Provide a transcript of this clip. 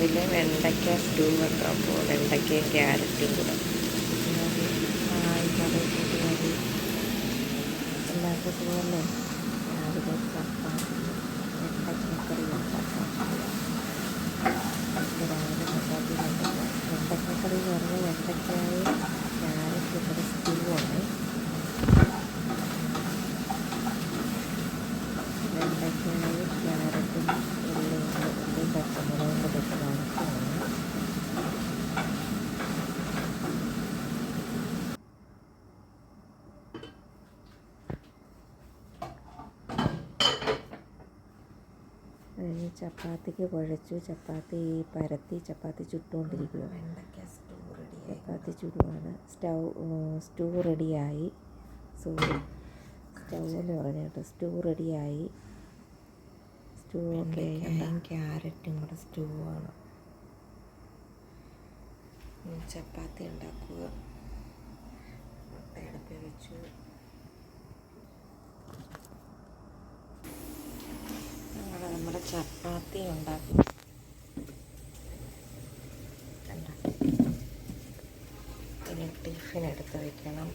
രാവിലെ വെണ്ടയ്ക്ക സ്റ്റൂ വെക്കാം അപ്പോൾ വെണ്ടയ്ക്കയും ക്യാരറ്റും കൂടെ. എല്ലാവർക്കും സുഖമല്ലേ? രാവിലെ ചപ്പാത്തി വെണ്ടയ്ക്കക്കറി ഉണ്ടാക്കാം രാവിലെ ചപ്പാത്തി വെണ്ടയ്ക്ക വെണ്ടയ്ക്കക്കറി എന്ന് പറഞ്ഞാൽ വെണ്ടയ്ക്കായും ക്യാരറ്റും കൂടെ സ്റ്റൂ ആണ് വെണ്ടയ്ക്കായും ക്യാരറ്റും ഉള്ളിയും കൂടെ ഉള്ളിയും പച്ചമുളകും കൂടെ ഇട്ട് വഴറ്റുകയാണ് കഴിഞ്ഞ് ചപ്പാത്തിക്ക് കുഴച്ചു ചപ്പാത്തി പരത്തി ചപ്പാത്തി ചുട്ടുകൊണ്ടിരിക്കുക വെണ്ടയ്ക്ക സ്റ്റൂ റെഡി ചപ്പാത്തി ചുടുവാണ്. സ്റ്റൗ സ്റ്റൂ റെഡിയായി. സോറി സ്റ്റൗ എന്ന് പറഞ്ഞു കേട്ടോ സ്റ്റൂ റെഡിയായി. സ്റ്റൂ ഒക്കെ ക്യാരറ്റും കൂടെ സ്റ്റൂ ആണ് ചപ്പാത്തി ഉണ്ടാക്കുക നമ്മുടെ ചപ്പാത്തി ഉണ്ടാക്കി. ടിഫിൻ എടുത്ത് വെക്കണം.